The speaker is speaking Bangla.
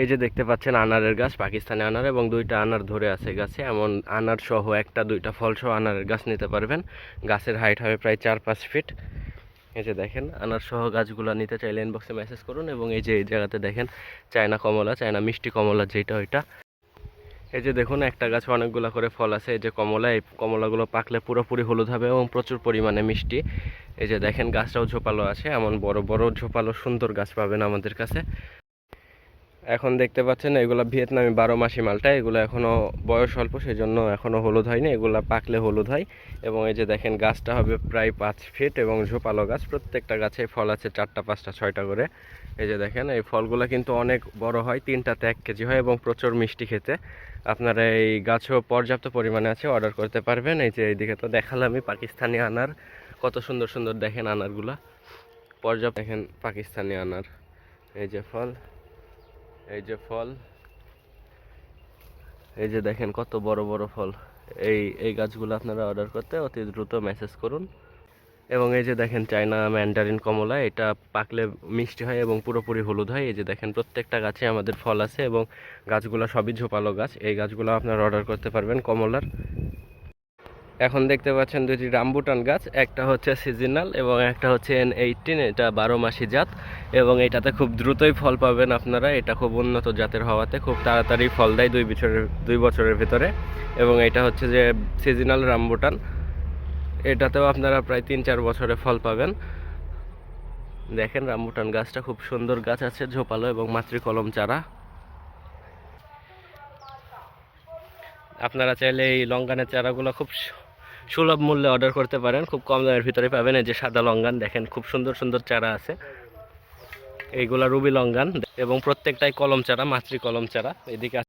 এই যে দেখতে পাচ্ছেন আনারের গাছ, পাকিস্তানি আনার এবং দুইটা আনার ধরে আছে গাছে। এমন আনার সহ একটা, দুইটা ফল সহ আনারের গাছ নিতে পারবেন। গাছের হাইট হবে প্রায় চার, পাঁচ ফিট এই যে দেখেন, আনার সহ গাছগুলো নিতে চাইলে ইনবক্সে মেসেজ করুন এবং এই যে এই জায়গাতে দেখেন, চায়না কমলা, চায়না মিষ্টি কমলা যেটা ওইটা। এই যে দেখুন, একটা গাছে অনেকগুলো করে ফল আছে। এই যে কমলা, এই কমলাগুলো পাকলে পুরোপুরি হলুদ হবে এবং প্রচুর পরিমাণে মিষ্টি। এই যে দেখেন, গাছটাও ঝোপালো আছে। এমন বড় বড়, ঝোপালো, সুন্দর গাছ পাবেন আমাদের কাছে। এখন দেখতে পাচ্ছেন, এগুলো ভিয়েতনামি বারো মাসি মালটা, এগুলো এখনও বয়স অল্প, সেজন্য এখনও হলুদ হয়নি, এগুলো পাকলে হলুদ হয়। এবং এই যে দেখেন, গাছটা হবে প্রায় পাঁচ ফিট এবং ঝোপালো গাছ, প্রত্যেকটা গাছে ফল আছে চারটা, পাঁচটা, ছয়টা করে। এই যে দেখেন, এই ফলগুলো কিন্তু অনেক বড় হয়, তিনটাতে এক কেজি হয় এবং প্রচুর মিষ্টি খেতে। আপনারা এই গাছও পর্যাপ্ত পরিমাণে আছে, অর্ডার করতে পারবেন। এই যে এইদিকে তো দেখালামই, পাকিস্তানি আনার, কত সুন্দর সুন্দর দেখেন আনারগুলা। পর্যাপ্ত দেখেন, পাকিস্তানি আনার। এই যে ফল। এই যে ফল, এই যে দেখেন কত বড় বড় ফল। এই এই গাছগুলো আপনারা অর্ডার করতে অতি দ্রুত মেসেজ করুন। এবং এই যে দেখেন চায়না ম্যান্ডারিন কমলা, এটা পাকলে মিষ্টি হয় এবং পুরোপুরি হলুদ হয়। এই যে দেখেন প্রত্যেকটা গাছে আমাদের ফল আছে এবং গাছগুলো সবই ঝোপালো গাছ। এই গাছগুলো আপনারা অর্ডার করতে পারবেন কমলার। এখন দেখতে পাচ্ছেন দুটি রামবুটান গাছ, একটা হচ্ছে সিজনাল এবং একটা হচ্ছে এন এইটিন এটা বারো মাসি জাত এবং এটাতে খুব দ্রুতই ফল পাবেন আপনারা। এটা খুব উন্নত জাতের হওয়াতে খুব তাড়াতাড়ি ফল দেয় দুই বছরের দুই বছরের ভিতরে এবং এটা হচ্ছে যে সিজনাল রামবুটান। এটাতেও আপনারা প্রায় তিন চার বছরে ফল পাবেন। দেখেন রামবুটান গাছটা, খুব সুন্দর গাছ আছে, ঝোপালো এবং মাতৃকলম চারা। আপনারা চাইলে এই লঙ্কানের চারাগুলো খুব সুলভ মূল্যে অর্ডার করতে পারেন। খুব কম দামের ভিতরে পাবেন। এই যে সাদা লঙ্গান দেখেন, খুব সুন্দর সুন্দর চারা আছে। এইগুলা রুবি লঙ্গান এবং প্রত্যেকটাই কলম চারা, মাতৃ কলম চারা। এদিকে